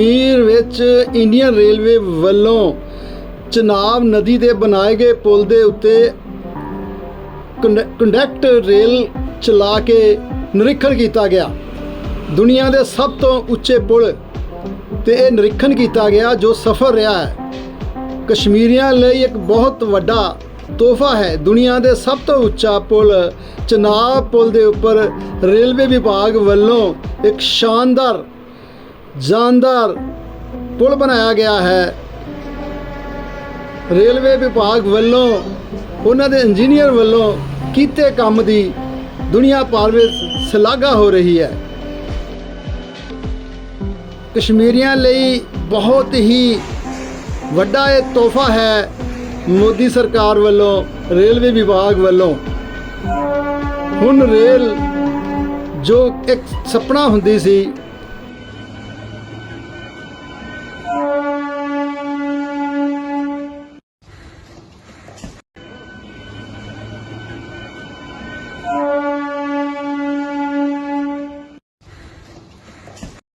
ਕਸ਼ਮੀਰ ਵਿੱਚ Indian railway ਵੱਲੋਂ ਚਨਾਬ ਨਦੀ ਦੇ ਬਣਾਏ ਗਏ ਪੁਲ ਦੇ ਉੱਤੇ ਕੰਡਕਟ ਰੇਲ ਚਲਾ ਕੇ ਨਿਰੀਖਣ ਕੀਤਾ ਗਿਆ। ਦੁਨੀਆ ਦੇ ਸਭ ਤੋਂ ਉੱਚੇ ਪੁਲ ਤੇ ਇਹ ਨਿਰੀਖਣ ਕੀਤਾ ਗਿਆ ਜੋ ਸਫ਼ਰ ਰਿਹਾ ਹੈ। ਕਸ਼ਮੀਰੀਆਂ ਲਈ ਇੱਕ ਬਹੁਤ ਵੱਡਾ ਤੋਹਫਾ ਹੈ। ਦੁਨੀਆ ਦੇ ਸਭ ਤੋਂ ਉੱਚਾ ਪੁਲ ਚਨਾਬ ਪੁਲ ਦੇ ਉੱਪਰ ਰੇਲਵੇ ਵਿਭਾਗ ਵੱਲੋਂ ਇੱਕ ਸ਼ਾਨਦਾਰ ਜਾਨਦਾਰ ਪੁਲ ਬਣਾਇਆ ਗਿਆ ਹੈ ਰੇਲਵੇ ਵਿਭਾਗ ਵੱਲੋਂ ਉਹਨਾਂ ਦੇ ਇੰਜੀਨੀਅਰ ਵੱਲੋਂ ਕੀਤੇ ਕੰਮ ਦੀ ਦੁਨੀਆ ਭਰ ਵਿੱਚ ਸ਼ਲਾਘਾ ਹੋ ਰਹੀ ਹੈ ਕਸ਼ਮੀਰੀਆਂ ਲਈ ਬਹੁਤ ਹੀ ਵੱਡਾ ਇਹ ਤੋਹਫਾ ਹੈ ਮੋਦੀ ਸਰਕਾਰ ਵੱਲੋਂ ਰੇਲਵੇ ਵਿਭਾਗ ਵੱਲੋਂ ਹੁਣ ਰੇਲ ਜੋ ਇੱਕ ਸੁਪਨਾ ਹੁੰਦੀ ਸੀ